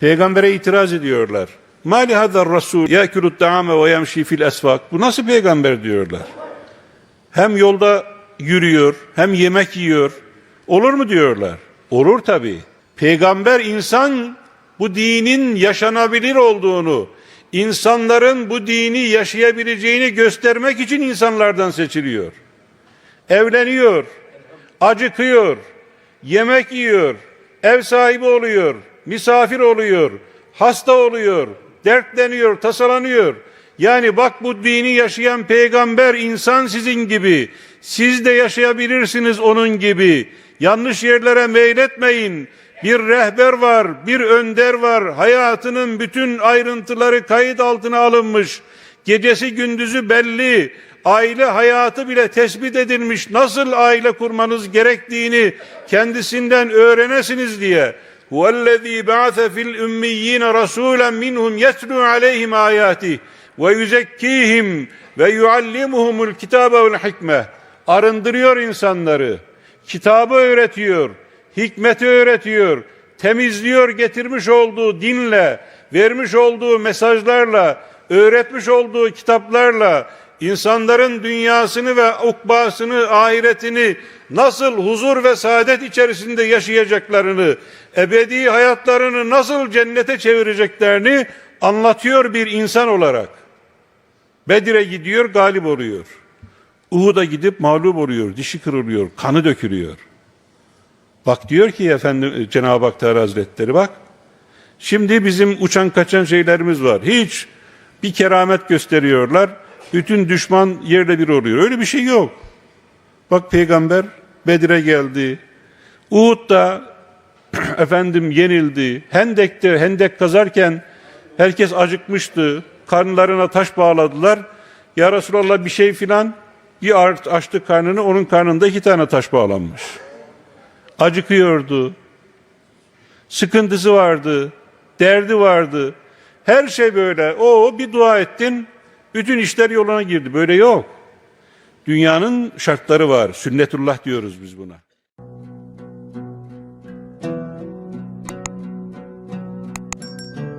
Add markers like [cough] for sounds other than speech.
Peygambere itiraz ediyorlar. Mali hadar rasul yakulu ta'ame ve yemşi fil esvak. Bu nasıl peygamber diyorlar. Hem yolda yürüyor, hem yemek yiyor. Olur mu diyorlar? Olur tabii. Peygamber insan bu dinin yaşanabilir olduğunu, insanların bu dini yaşayabileceğini göstermek için insanlardan seçiliyor. Evleniyor, acıkıyor, yemek yiyor, ev sahibi oluyor, misafir oluyor, hasta oluyor, dertleniyor, tasalanıyor. Yani bak bu dini yaşayan peygamber insan sizin gibi. Siz de yaşayabilirsiniz onun gibi. Yanlış yerlere meyletmeyin. Bir rehber var, bir önder var. Hayatının bütün ayrıntıları kayıt altına alınmış. Gecesi gündüzü belli. Aile hayatı bile tespit edilmiş. Nasıl aile kurmanız gerektiğini kendisinden öğrenesiniz diye. Huvellezî ba'ase fil ümmiyyin rasûlen minhum yetlû aleyhim âyâtih ve yüzekkîhim ve yuallimuhumul kitâbe vel hikme. Arındırıyor insanları. Kitabı öğretiyor. Hikmeti öğretiyor. Temizliyor getirmiş olduğu dinle, vermiş olduğu mesajlarla, öğretmiş olduğu kitaplarla insanların dünyasını ve ukbasını, ahiretini nasıl huzur ve saadet içerisinde yaşayacaklarını, ebedi hayatlarını nasıl cennete çevireceklerini anlatıyor bir insan olarak. Bedir'e gidiyor, galip oluyor. Uhud'a gidip mağlup oluyor, dişi kırılıyor, kanı dökülüyor. Bak diyor ki efendim Cenab-ı Hak Teala Hazretleri bak. Şimdi bizim uçan kaçan şeylerimiz var. Hiç bir keramet gösteriyorlar. Bütün düşman yerle bir oluyor. Öyle bir şey yok. Bak peygamber Bedir'e geldi. Uhud'da [clears throat] efendim yenildi. Hendek'te hendek kazarken herkes acıkmıştı. Karnlarına taş bağladılar. Ya Resulallah bir şey filan bir art açtı karnını onun karnında iki tane taş bağlanmış. Acıkıyordu. Sıkıntısı vardı. Derdi vardı. Her şey böyle. O bir dua ettin. Bütün işler yoluna girdi. Böyle yok. Dünyanın şartları var. Sünnetullah diyoruz biz buna.